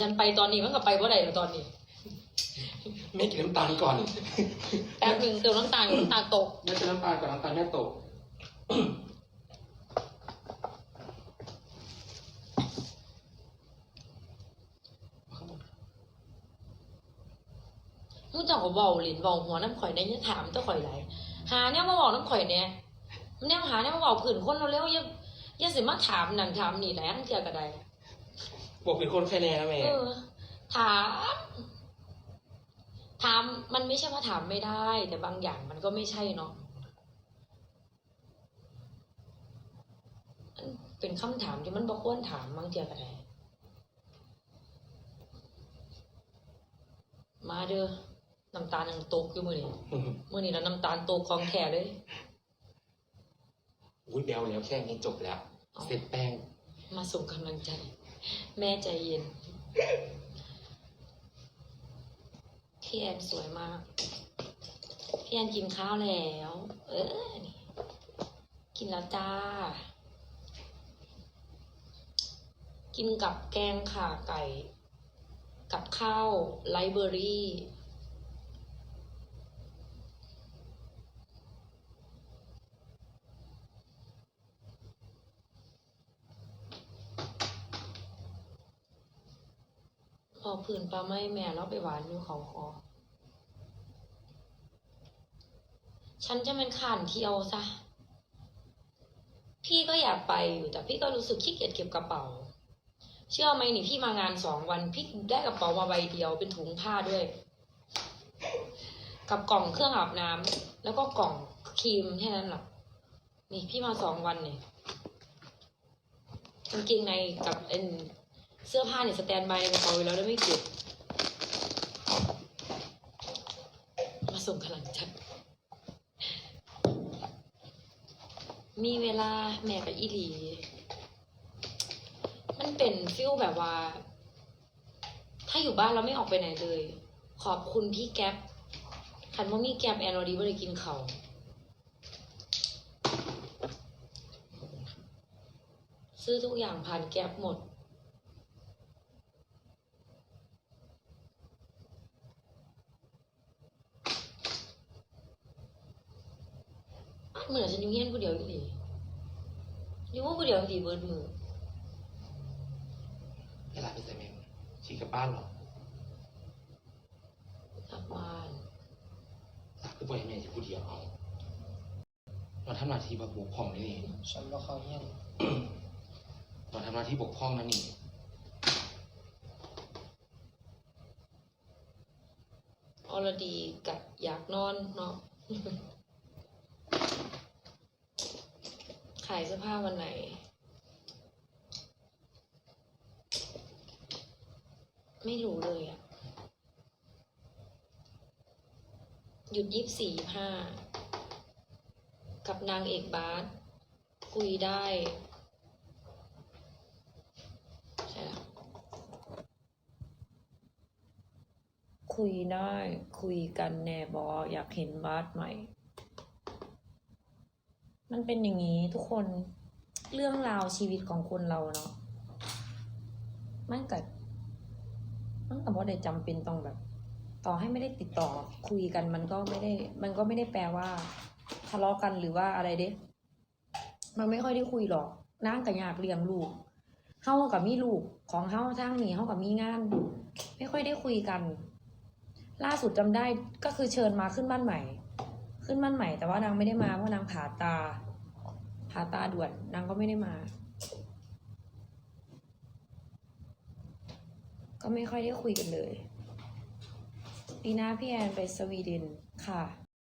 ฉันไปตอนนี้มันก็ไปว่าไหนตอนนี้ ไม่กินน้ำตาลก่อนแป๊บหนึ่งเติมน้ำตาลน้ำตาลตกแม่กินน้ำตาลก่อนน้ำตาลแม่ตกมู้เจักก็เบาหลินเบาหัวน้ำข่อยเนี่ยยังถามเจ้าข่อยไหลหาเนี่ยมาบอกน้ำข่อยเนี่ยมันเนี่ยหาเนี่ยมาบอกผื่นคนเราเร็วๆอย่าอย่าสิมาถามหนังถามนี่แหละทั้งเทียกระได บอกเป็นคนแค่แน่นะแม่ เออ ถาม ถามมันไม่ใช่ว่าถามไม่ได้ แต่บางอย่างมันก็ไม่ใช่เนาะมันเป็นคำถามที่มันบ่ควรถามบางเทียกระไดมาเด้อน้ำตาลยังตกอยู่มือนี้มื่อนี้เราน้ำตาลโตของแท้เลย อุ้ยเบลแล้วแค่นี้จบแล้ว เสร็จแป้ง มาส่งกำลังใจ แม่ใจเย็น พี่แอนสวยมาก พี่แอนกินข้าวแล้ว เออนี่กินแล้วจ้า กินกับแกงข่าไก่ กับข้าวไลเบอรี่ พอผื่นปลาไม้แม่เราไปหวานอยู่เขาคอฉันจะเป็นข่านเที่ยวซะ พี่ก็อยากไปอยู่แต่พี่ก็รู้สึกขี้เกียจเก็บกระเป๋า เชื่อไหมนี่พี่มางานสองวันพี่ได้กระเป๋ามาใบเดียวเป็นถุงผ้าด้วย กับกล่องเครื่องอาบน้ำแล้วก็กล่องครีมแค่นั้นหรอกนี่พี่มาสองวันเนี่ยกางเกงในกับเอ็น เสื้อผ้าเนี่ยสแตนบายในกระเป๋าไว้แล้วได้ไม่เก็บมาส่งกำลังใจมีเวลาแม่กับอีหลี มันเป็นฟิลแบบว่า ถ้าอยู่บ้านเราไม่ออกไปไหนเลย ขอบคุณพี่แก๊ปคันว่ามีแก๊ปแอนโรดีไม่ได้กินเขาซื้อทุกอย่างผ่านแก๊ปหมด เหมือนฉันอยู่เฮียนผู้เดียวอยู่ดีอยู่ว่าผู้เดียวดีเบิร์ดมือเวลาไปใส่แม่งฉีกกลับบ้านเหรอกลับบ้านหลักคือปล่อยให้แม่อยู่ผู้เดียวเอาเราทำหน้าที่แบบบกพร่องนี่นี่ฉันบ่เข้าเฮียนเราทำหน้าที่บกพร่องนะนี่อรดีกับอยากนอนเนาะ ขายเสื้อผ้าวันไหน ไม่รู้เลยอะหยุดยี่สี่ห้ากับนางเอกบาสคุยได้ใช่แล้วคุยได้ คุยกันแน่บออยากเห็นบาสใหม่ มันเป็นอย่างนี้ทุกคนเรื่องราวชีวิตของคนเราเนาะมันกับมันกับว่าได้จำเป็นต้องแบบ ต่อให้ไม่ได้ติดต่อคุยกันมันก็ไม่ได้ มันก็ไม่ได้แปลว่า ทะเลาะกันหรือว่าอะไรเด้ มันไม่ค่อยได้คุยหรอกนางกับอยากเลี้ยงลูกเฮากับมีลูกของเฮาทางนี้เฮากับมีงาน ไม่ค่อยได้คุยกัน ล่าสุดจำได้ก็คือเชิญมาขึ้นบ้านใหม่ ขึ้นบ้านใหม่ แต่ว่านางไม่ได้มาเพราะนางผ่าตา ผ่าตาด่วนนางก็ไม่ได้มา ก็ไม่ค่อยได้คุยกันเลยปีหน้าพี่แอนไปสวีเดนค่ะ